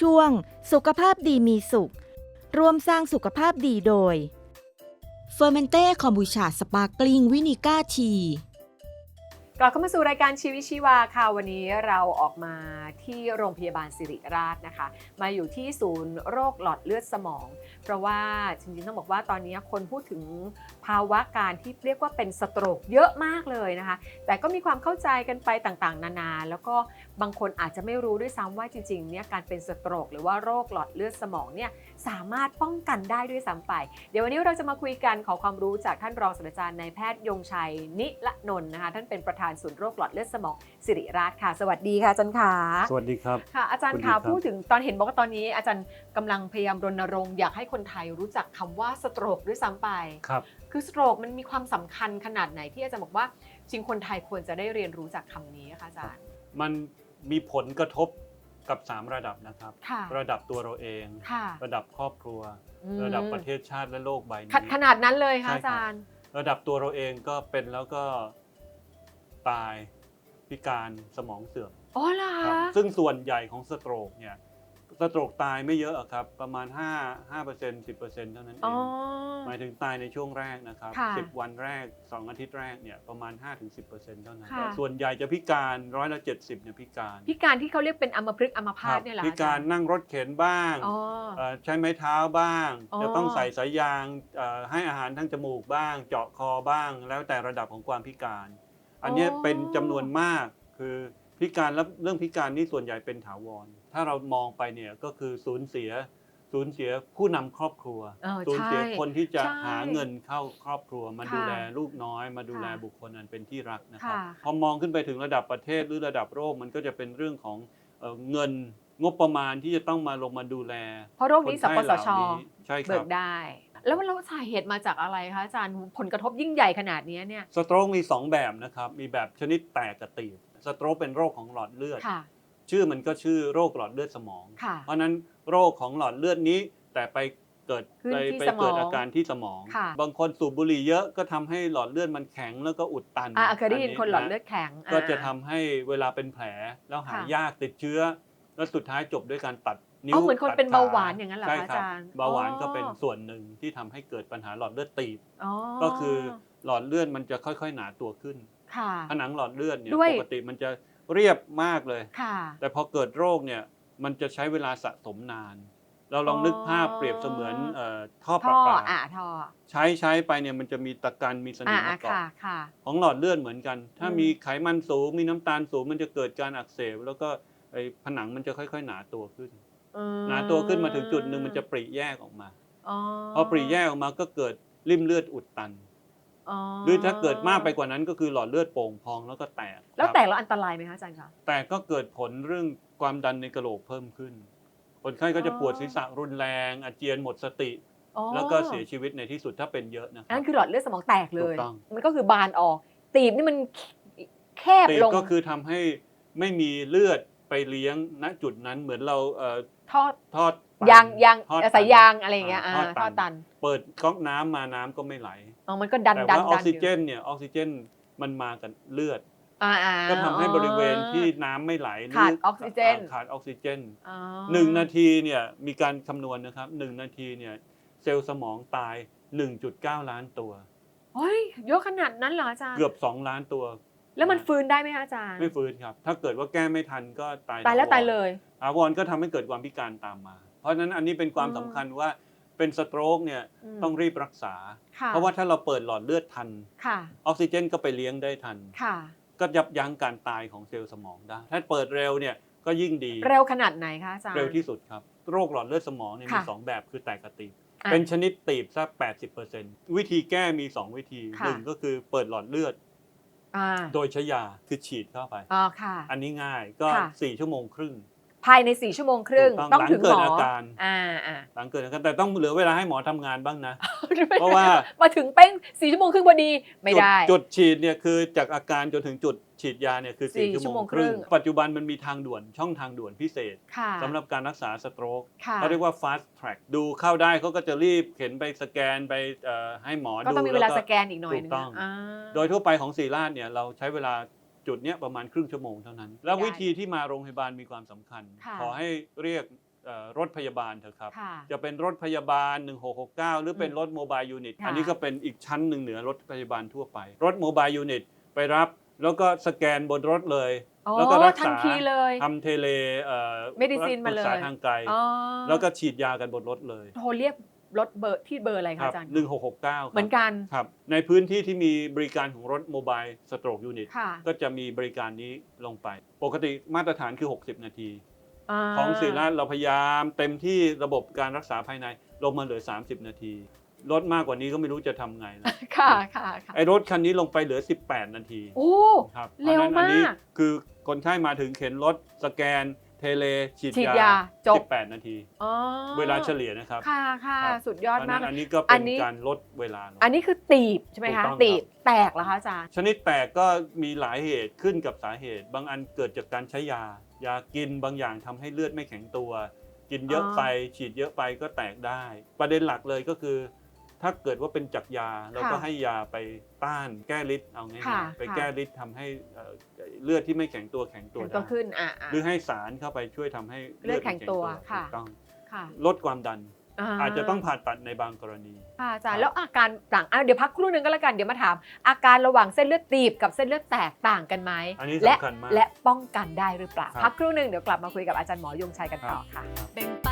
ช่วง สุขภาพดีมีสุข ร่วมสร้างสุขภาพดีโดยเฟอร์เมนเต้คอมบูชาสปาร์กลิงวินิก้าที กลับเข้ามาสู่รายการชีวิตชีวาค่ะวันนี้เราออกมาที่โรงพยาบาลสิริราชนะคะ มาอยู่ที่ศูนย์โรคหลอดเลือดสมอง เพราะว่าจริงๆต้องบอกว่าตอนนี้คนพูดถึงภาวะการที่เรียกว่าเป็นสโตรกเยอะมากเลยนะคะ แต่ก็มีความเข้าใจกันไปต่างๆ นานา แล้วก็บางคนอาจจะไม่รู้ด้วยซ้ำว่าจริงๆเนี่ยการเป็นสโตรก หรือว่าโรคหลอดเลือดสมองเนี่ยสามารถป้องกันได้ด้วยซ้ำไปเดี๋ยววันนี้เราจะมาคุยกันขอความรู้จากท่านรองศาสตราจารย์นายแพทย์ยงชัยนิละนนท์นะคะท่านเป็นประธานศูนย์โรคหลอดเลือดสมองสิริราชค่ะ สวัสดีค่ะอาจารย์ขาสวัสดีครับค่ะ อาจารย์สวัสดีขาครับพูดถึงตอนเห็นบอกว่าตอนนี้ อาจารย์กำลังพยายามรณรงค์อยากให้คนไทยรู้จักคำว่าสโตรกด้วยซ้ำไปครับคือสโตรกมันมีความสำคัญขนาดไหนที่อาจารย์บอกว่าจริงคนไทยควรจะได้เรียนรู้จากคำนี้คะอาจารย์ มันมีผลกระทบกับ 3 ระดับนะครับค่ะระดับตัวเราเองค่ะระดับครอบครัวอืมระดับประเทศชาติและโลกใบขนี้ขนาดนั้นเลยค่ะใช่อาครับจารย์ ระดับตัวเราเองก็เป็นแล้วก็ ตายพิการสมองเสื่อมอ๋อเหรอครัคะบซึ่งส่วนใหญ่ของสโตรกเนี่ยสโตรกตายไม่เยอะอะครับ ประมาณ 5 5% 10%เท่านั้นเออ๋อ งหมายถึงตายในช่วงแรกนะครับ ค่ะ10 วันแรก 2 อาทิตย์แรกเนี่ยประมาณ 5-10%เท่านั้นค่ะส่วนใหญ่จะพิการร้อยละ70เนี่ยพิการพิการที่เขาเรียกเป็นอัมพฤกษ์อัมพาคตรับเนี่ยเหรอพิอาการจารย์นั่งรถเข็นบ้างอ๋อ เอ่อใช้ไม้เท้าบ้าง อ๋อ จะต้องใส่สายยางเอ่อให้อาหารทางจมูกบ้าง เจาะคอบ้าง แล้วแต่ระดับของความพิการ อันเนี้ยเป็นจำนวนมากคือพิการแล้วเรื่องพิการนี่ส่วนใหญ่เป็นถาวร ถ้าเรามองไปเนี่ยก็คือสูญเสียสูญเสียผู้นำครอบครัว เออสูญเสียใช่คนที่จะใช่หาเงินเข้าครอบครัว มาค่ะดูแลลูกน้อย มาดูแลค่ะบุคคลอันเป็นที่รักนะครับค่ะพอมองขึ้นไปถึงระดับประเทศหรือระดับโลกมันก็จะเป็นเรื่องของเอ่อเงินงบประมาณที่จะต้องมาลงมาดูแลเพราะโรคนี้สคนปไข้สเหชล่านี้ใช่คเบิรับ กได้ แล้วมันแล้วสาเหตุมาจากอะไรคะอาจารย์ผลกระทบยิ่งใหญ่ขนาดนี้เนี่ยสโตรกมี 2 แบบนะครับ มีแบบชนิดแตกกระตีบสโตรกเป็นโรคของหลอดเลือดค่ะชื่อมันก็ชื่อโรคหลอดเลือดสมองค่ะเพราะฉะนั้นโรคของหลอดเลือดนี้แต่ไปเกิดขึ้นไปที่ไปสมองเกิดอาการที่สมองค่ะบางคนสูบบุหรี่เยอะก็ทำให้หลอดเลือดมันแข็งแล้วก็อุดตันอ่าเคยได้ยินคนหลอดะเลือดแข็ง ก็จะอ่าทำให้เวลาเป็นแผลแล้วหายค่ะยากติดเชื้อ แล้วสุดท้ายจบด้วยการตัด นิ้วอ๋อเหมือนคนตัดเป็นขเบาหวานอย่างนั้นเหรอใช่คะครับอาจารย์เบาหวานก็เป็นอ๋อส่วนหนึ่งที่ทำให้เกิดปัญหาหลอดเลือดตีบ อ๋อก็คือหลอดเลือดมันจะค่อยๆ หนาตัวขึ้น ค่ะ ผนังหลอดเลือดเนี่ยด้วย ปกติมันจะเรียบมากเลย ค่ะ แต่พอเกิดโรคเนี่ยมันจะใช้เวลาสะสมนาน เราลองนึกภาพเปรียบเสมือนเอ่อท่อประท่อปาอ่าท่อใช้ใช้ไปเนี่ยมันจะมีตะกันมีสนิอ่ามมาเกาะ ค่ะค่ะ ของหลอดเลือดเหมือนกัน ถ้าอืม มีไขมันสูง มีน้ำตาลสูง มันจะเกิดการอักเสบ แล้วก็ไอ้ผนังมันจะค่อยๆ หนาตัวขึ้นอืม หนาตัวขึ้นมาถึงจุดหนึ่งมันจะปริแยกออกมาอ๋อพอปริแยกออกมาก็เกิดริ่มเลือดอุดตันอ๋อหรือถ้าเกิดมากไปกว่านั้นก็คือหลอดเลือดโป่งพองแล้วก็แตก แล้วครับแตกแล้วอันตรายไหมคะอาจารย์คะแต่ก็เกิดผลเรื่องความดันในกระโหลกเพิ่มขึ้น คนไข้ก็จะอ๋อปวดศีรษะรุนแรง อาเจียนหมดสติอ๋อแล้วก็เสียชีวิตในที่สุดถ้าเป็นเยอะนะคอันรับนั้นคือหลอดเลือดสมองแตกเลยถูกต้องมันก็คือบานออก ตีบนี่มันแคบติดลงก็คือทำให้ไม่มีเลือดไปเลี้ยงณจุดนั้นเหมือนเราเอ่อ ทอดทอดตันยางยางทอดสายตันยางอะไรอย่างเงี้ยอ่าอ่าททออดดตัตันนเปิดก๊อกน้ำมาน้ำก็ไม่ไหล อ๋อมันก็ดันแต่ดันว่าอดัอกนซิยู่เจนเนี่ยออกซิเจนมันมากับเลือด อ่าอ่า ก็ทำให้บริเวณที่น้ำไม่ไหลหรืขาดออกซิเจน ขาดออกซิเจนอ๋อหนึ่งนาทีเนี่ยมีการคำนวณนะครับหนึ่งนาทีเนี่ยเซลล์สมองตาย 1.9 ล้านตัว เฮ้ยเยอะขนาดนั้นเหรออาจารย์เกือบ 2 ล้านตัว แล้วมันฟื้นได้ไหมคะอาจารย์ ไม่ฟื้นครับ ถ้าเกิดว่าแก้ไม่ทันก็ตายตายแล้วถวรตายเลยถาวรก็ทำให้เกิดความพิการตามมา เพราะฉะนั้นอันนี้เป็นความอืมสำคัญว่าเป็นสโตรกเนี่ยมต้องรีบรักษาค่ะเพราะว่าถ้าเราเปิดหลอดเลือดทันค่ะออกซิเจนก็ไปเลี้ยงได้ทันค่ะก็ยับยั้งการตายของเซลล์สมองได้ ถ้าเปิดเร็วเนี่ยก็ยิ่งดี เร็วขนาดไหนคะอาจารย์ เร็วที่สุดครับ โรคหลอดเลือดสมองเนี่ยมีค่ะสองแบบคือแตกกระตีบอะเป็นชนิดตีบสัก80%วิธีแก้มี 2 วิธีค่ะหนึ่งก็คือเปิดหลอดเลือด อ่าโดยใช้ยาคือฉีดเข้าไป อ๋อค่ะ อันนี้ง่ายก็ค่ะ4ชั่วโมงครึ่ง ภายในสี่ชั่วโมงครึ่งถูกต้ต้อองงหลังถึงหมอเกิดอาการอ่าอ่าหลังเกิดอาการแต่ต้องเหลือเวลาให้หมอทำงานบ้างนะ เพราะว่ามาถึงเป้งสี่ชั่วโมงครึ่งพอดีไม่ได้จุดจุดฉีดเนี่ยคือจากอาการจนถึงจุดฉีดยาเนี่ยคือสี่4ชั่วชั่วโมโมงงครึ่งครึ่ง ปัจจุบันมันมีทางด่วนช่องทางด่วนพิเศษค่ะสำหรับการรักษาสโตรกค่ะเขาเรียกว่า fast track ดูเข้าได้เขาก็จะรีบเข็นไปสแกนไปเอ่อให้หมอก็ดูต้องมีเวลาแก็สแกนอีกหน่อยนึงถูกต้องอ่าโดยทั่วไปของศรีราชเนี่ยเราใช้เวลา จุดเนี้ยประมาณครึ่งชั่วโมงเท่านั้น แล้วได้วิธีที่มาโรงพยาบาลมีความสำคัญ ค่ะขอให้เรียกเอ่อรถพยาบาลเถอะครับ ค่ะจะเป็นรถพยาบาล 1669 หรือเป็นรถโมบายยูนิตค่ะ อันนี้ก็เป็นอีกชั้นหนึ่งเหนือรถพยาบาลทั่วไป รถโมบายยูนิตไปรับ แล้วก็สแกนบนรถเลยอ๋อแล้วก็รักทันษาทีเลย ทำเทเลเอ่อ Medicine มาเลยปรึกษทางไกล อ๋อแล้วก็ฉีดยากันบนรถเลย โทรเรียก รถเบอร์ที่เบอร์อะไรคคะรับอาจารย์1669เหมือนกันครับในพื้นที่ที่มีบริการของรถโมบายสโตรกยูนิตค่ะก็จะมีบริการนี้ลงไป ปกติมาตรฐานคือ 60 นาทีาของศิริราชเราพยายามเต็มที่ระบบการรักษาภายในลงมาเหลือ 30 นาทีลดมากกว่านี้ก็ไม่รู้จะทำไงแล้วค่ะค่ะค่ะไอ้รถคันนี้ลงไปเหลือ 18 นาที โอ้ครับเร็วพะฉะนั้นอันนี้มาก คือคนไข้มาถึงเข็นรถสแกน เทเลฉีดฉีดยายาจบ 18 นาที อ๋อเวลาเฉลี่ยนะครับ ค่ะค่ะครับ สุดยอดเพราะฉะมานั้กนอันนี้ก็อัเป็นนนี้ การลดเวลาลง อันนี้คือตีบใช่ไหมถูกคะต้องครับ ตีบแตกเหรอคะอาจารย์ ชนิดแตกก็มีหลายเหตุขึ้นกับสาเหตุ บางอันเกิดจากการใช้ยา ยากินบางอย่างทำให้เลือดไม่แข็งตัว กินเยอะอ๋อ ไปฉีดเยอะไปก็แตกได้ ประเด็นหลักเลยก็คือ ถ้าเกิดว่าเป็นจากยาเราก็ให้ยาไปต้านแก้ฤทธิ์เอาง่าค่ะยๆไปค่ะแก้ฤทธิ์ทำให้เอ่อเลือดที่ไม่แข็งตัวแข็งตัวแข็งได้ตัวขึ้นอะอะหรือให้สารเข้าไปช่วยทำให้เลือดแข็งตัวมันค่ะถูกต้องค่ะลดความดันอาจจะต้องผ่าตัดในบางกรณีค่ะอาจารครัย์บแล้วอาการต่างอะเดี๋ยวพักครู่หนึงก็แล้วกันเดี๋ยวมาถาม อาการระหว่างเส้นเลือดตีบกับเส้นเลือดแตกต่างกันไหมอันนี้และสำคัญมากและป้องกันได้หรือเปล่าครับพักครู่หนึ่งเดี๋ยวกลับมาคุยกับอาจารย์หมอยงชัยกันต่อค่ะครับแบ่งปั